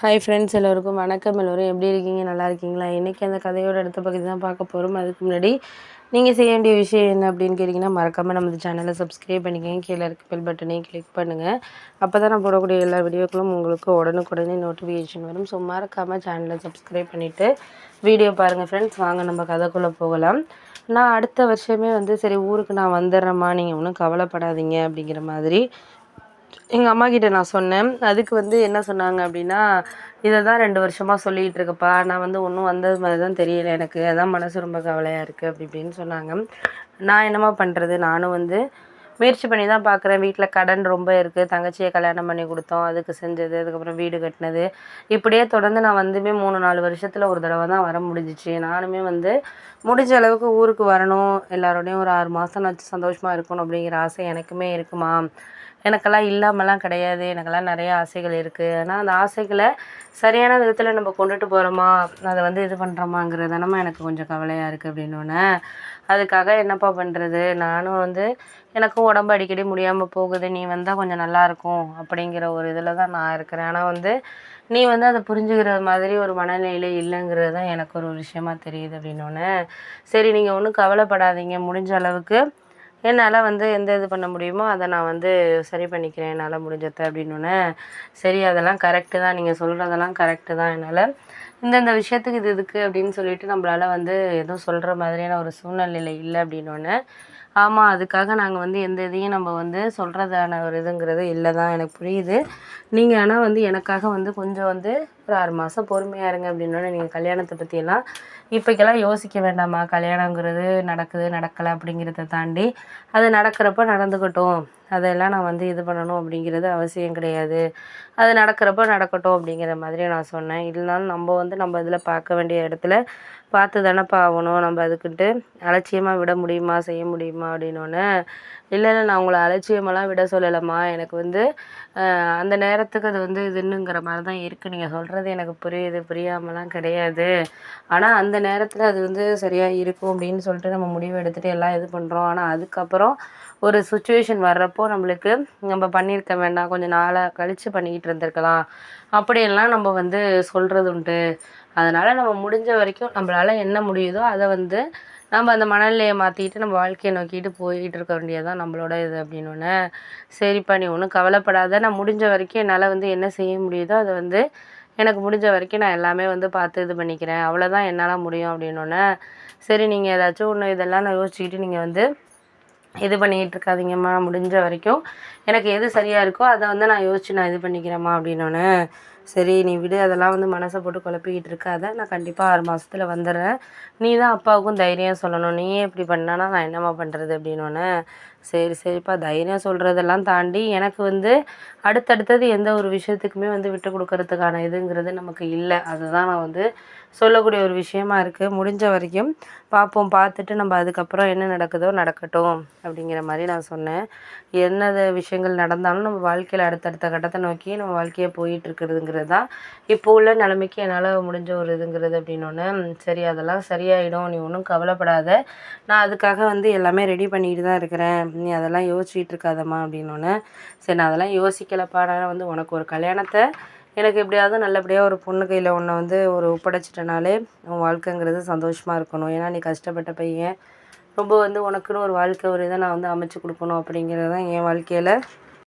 Hi friends எல்லோருக்கும் வணக்கம். எல்லோரும் எப்படி இருக்கீங்க? நல்லா இருக்கீங்களா? இன்றைக்கி அந்த கதையோட அடுத்த பகுதி தான் பார்க்க போகிறோம் அதுக்கு முன்னாடி நீங்கள் செய்ய வேண்டிய விஷயம் என்ன அப்படின்னு கேட்டிங்கன்னா மறக்காமல் நம்ம சேனலை சப்ஸ்கிரைப் பண்ணிக்கங்க. கீழே இருக்க பெல் பட்டனையும் கிளிக் பண்ணுங்கள் அப்போ தான் நான் போடக்கூடிய எல்லா வீடியோக்களும் உங்களுக்கு உடனுக்குடனே நோட்டிஃபிகேஷன் வரும். ஸோ மறக்காமல் சேனலை சப்ஸ்கிரைப் பண்ணிவிட்டு வீடியோ பாருங்கள் ஃப்ரெண்ட்ஸ் வாங்க நம்ம கதைக்குள்ளே போகலாம். நான் அடுத்த வருஷமே வந்து சரி ஊருக்கு நான் வந்துடுறேம்மா. நீங்கள் ஒன்றும் கவலைப்படாதீங்க அப்படிங்கிற மாதிரி எங்கள் அம்மா கிட்ட நான் சொன்னேன். அதுக்கு வந்து என்ன சொன்னாங்க அப்படின்னா இதை தான் ரெண்டு வருஷமாக சொல்லிகிட்டு இருக்கப்பா. நான் வந்து ஒன்றும் வந்தது மாதிரி தான் தெரியல எனக்கு. அதான் மனசு ரொம்ப கவலையாக இருக்குது அப்படி இப்படின்னு சொன்னாங்க. நான் என்னம்மா பண்ணுறது நானும் வந்து முயற்சி பண்ணி தான் பார்க்குறேன் வீட்டில் கடன் ரொம்ப இருக்குது தங்கச்சியை கல்யாணம் பண்ணி கொடுத்தோம். அதுக்கு செஞ்சது. அதுக்கப்புறம் வீடு கட்டினது. இப்படியே தொடர்ந்து நான் வந்துமே மூணு நாலு வருஷத்தில் ஒரு தடவை தான் வர முடிஞ்சிச்சு. நானுமே வந்து முடிஞ்ச அளவுக்கு ஊருக்கு வரணும். எல்லாரோடையும் ஒரு ஆறு மாதம் நான் சந்தோஷமாக இருக்கணும் அப்படிங்கிற ஆசை எனக்குமே இருக்குமா? எனக்கெல்லாம் இல்லாமலாம் கிடையாது. எனக்கெல்லாம் நிறைய ஆசைகள் இருக்குது ஆனால் அந்த ஆசைகளை சரியான விதத்தில் நம்ம கொண்டுட்டு போகிறோமா அதை வந்து இது பண்ணுறோமாங்கிறது தானம்மா எனக்கு கொஞ்சம் கவலையாக இருக்குது அப்படின்னோடனே அதுக்காக என்னப்பா பண்ணுறது நானும் வந்து எனக்கும் உடம்பு அடிக்கடி முடியாமல் போகுது. நீ வந்தால் கொஞ்சம் நல்லாயிருக்கும் அப்படிங்கிற ஒரு இதில் தான் நான் இருக்கிறேன். ஆனால் வந்து நீ வந்து அதை புரிஞ்சுக்கிற மாதிரி ஒரு மனநிலையில் இல்லைங்கிறது தான் எனக்கு ஒரு விஷயமா தெரியுது அப்படின்னோடனே சரி நீங்கள் ஒன்றும் கவலைப்படாதீங்க. முடிஞ்ச அளவுக்கு என்னால் வந்து எந்த இது பண்ண முடியுமோ அதை நான் வந்து சரி பண்ணிக்கிறேன் என்னால் முடிஞ்சதை அப்படின்னோடனே சரி அதெல்லாம் கரெக்டு தான். நீங்கள் சொல்கிறதெல்லாம் கரெக்டு தான் என்னால். இந்தந்த விஷயத்துக்கு இது இதுக்கு அப்படின்னு சொல்லிட்டு நம்மளால் வந்து எதுவும் சொல்கிற மாதிரியான ஒரு சூழ்நிலையில் இல்லை அப்படின்னோடனே ஆமாம் அதுக்காக நாங்கள் வந்து எந்த இதையும் நம்ம வந்து சொல்கிறதான ஒரு இதுங்கிறது இல்லை தான் எனக்கு புரியுது. நீங்கள் ஆனால் வந்து எனக்காக வந்து கொஞ்சம் வந்து ஒரு ஆறு மாதம் பொறுமையாக இருங்க அப்படின்னோடனே நீங்கள் கல்யாணத்தை பற்றியெல்லாம் இப்போக்கெல்லாம் யோசிக்க வேண்டாமா? கல்யாணங்கிறது நடக்குது நடக்கலை அப்படிங்கிறத தாண்டி அது நடக்கிறப்ப நடந்துக்கட்டும். அதெல்லாம் நான் வந்து இது பண்ணணும் அப்படிங்கிறது அவசியம் கிடையாது. அது நடக்கிறப்ப நடக்கட்டும் அப்படிங்கிற மாதிரி நான் சொன்னேன். இருந்தாலும் நம்ம வந்து நம்ம இதில் பார்க்க வேண்டிய இடத்துல பார்த்து தானேப்பா ஆகணும். நம்ம அதுக்குன்ட்டு அலட்சியமாக விட முடியுமா? செய்ய முடியுமா? அப்படின்னோடனே இல்லை இல்லை நான் உங்களை அலட்சியமெல்லாம் விட சொல்லலைம்மா. எனக்கு வந்து அந்த நேரத்துக்கு அது வந்து இதுன்னுங்கிற மாதிரி தான் இருக்குது நீங்கள் சொல்கிறது எனக்கு புரியுது. புரியாமலாம் கிடையாது. ஆனால் அந்த நேரத்தில் அது வந்து சரியாக இருக்கும் அப்படின்னு சொல்லிட்டு நம்ம முடிவு எடுத்துகிட்டு எல்லாம் இது பண்ணுறோம் ஆனால் அதுக்கப்புறம் ஒரு சுச்சுவேஷன் வர்றப்போ நம்மளுக்கு நம்ம பண்ணியிருக்க வேண்டாம். கொஞ்சம் நாளாக கழித்து பண்ணிக்கிட்டு இருந்திருக்கலாம். அப்படியெல்லாம் நம்ம வந்து சொல்கிறது உண்டு. அதனால் நம்ம முடிஞ்ச வரைக்கும் நம்மளால் என்ன முடியுதோ அதை வந்து நம்ம அந்த மனநிலையை மாற்றிக்கிட்டு நம்ம வாழ்க்கையை நோக்கிட்டு போய்கிட்டு இருக்க வேண்டியது நம்மளோட இது அப்படின்னோடனே சரிப்பா நீ ஒன்றும் கவலைப்படாத. நான் முடிஞ்ச வரைக்கும் என்னால் வந்து என்ன செய்ய முடியுதோ அதை வந்து எனக்கு முடிஞ்ச வரைக்கும் நான் எல்லாமே வந்து பார்த்து இது பண்ணிக்கிறேன். அவ்வளோதான் என்னால் முடியும் அப்படின்னோடனே சரி நீங்கள் ஏதாச்சும் ஒன்று இதெல்லாம் நான் யோசிச்சுக்கிட்டு நீங்கள் வந்து இது பண்ணிக்கிட்டு இருக்காதீங்கம்மா. முடிஞ்ச வரைக்கும் எனக்கு எது சரியாக இருக்கோ அதை வந்து நான் யோசித்து நான் இது பண்ணிக்கிறேம்மா அப்படின்னோடனே சரி நீ விடு அதெல்லாம் வந்து மனசை போட்டு குழப்பிக்கிட்டு இருக்காத. நான் கண்டிப்பாக ஆறு மாதத்துல வந்துடுறேன். நீ தான் அப்பாவுக்கும் தைரியம் சொல்லணும். நீயே இப்படி பண்ணானா நான் என்னம்மா பண்ணுறது அப்படின்னோடனே சரி சரிப்பா தைரியம் சொல்கிறதெல்லாம் தாண்டி எனக்கு வந்து அடுத்தடுத்தது எந்த ஒரு விஷயத்துக்குமே வந்து விட்டு கொடுக்கறதுக்கான இதுங்கிறது நமக்கு இல்லை. அதுதான் நான் வந்து சொல்லக்கூடிய ஒரு விஷயமா இருக்குது முடிஞ்ச வரைக்கும் பார்ப்போம் பார்த்துட்டு நம்ம அதுக்கப்புறம் என்ன நடக்குதோ நடக்கட்டும் அப்படிங்கிற மாதிரி நான் சொன்னேன். என்னது விஷயங்கள் நடந்தாலும் நம்ம வாழ்க்கையில் அடுத்தடுத்த கட்டத்தை நோக்கி நம்ம வாழ்க்கையை அப்படிங்கிறது தான் இப்போ உள்ள நிலைமைக்கு என்னால் முடிஞ்ச ஒரு இதுங்கிறது அப்படின்னோடனே சரி அதெல்லாம் சரியாயிடும். நீ ஒன்றும் கவலைப்படாத. நான் அதுக்காக வந்து எல்லாமே ரெடி பண்ணிக்கிட்டு தான் இருக்கிறேன். நீ அதெல்லாம் யோசிச்சுட்டு இருக்காதம்மா அப்படின்னோடனே சரி நான் அதெல்லாம் யோசிக்கலப்பா. நான் வந்து உனக்கு ஒரு கல்யாணத்தை எனக்கு எப்படியாவது நல்லபடியாக ஒரு பொண்ணு கையில் உன்னை வந்து ஒரு ஒப்படைச்சிட்டனாலே உன் வாழ்க்கைங்கிறது சந்தோஷமாக இருக்கணும். ஏன்னா நீ கஷ்டப்பட்ட பையன். ரொம்ப வந்து உனக்குன்னு ஒரு வாழ்க்கை ஒரு இதை நான் வந்து அமைச்சு கொடுக்கணும் அப்படிங்கிறது தான் என் வாழ்க்கையில்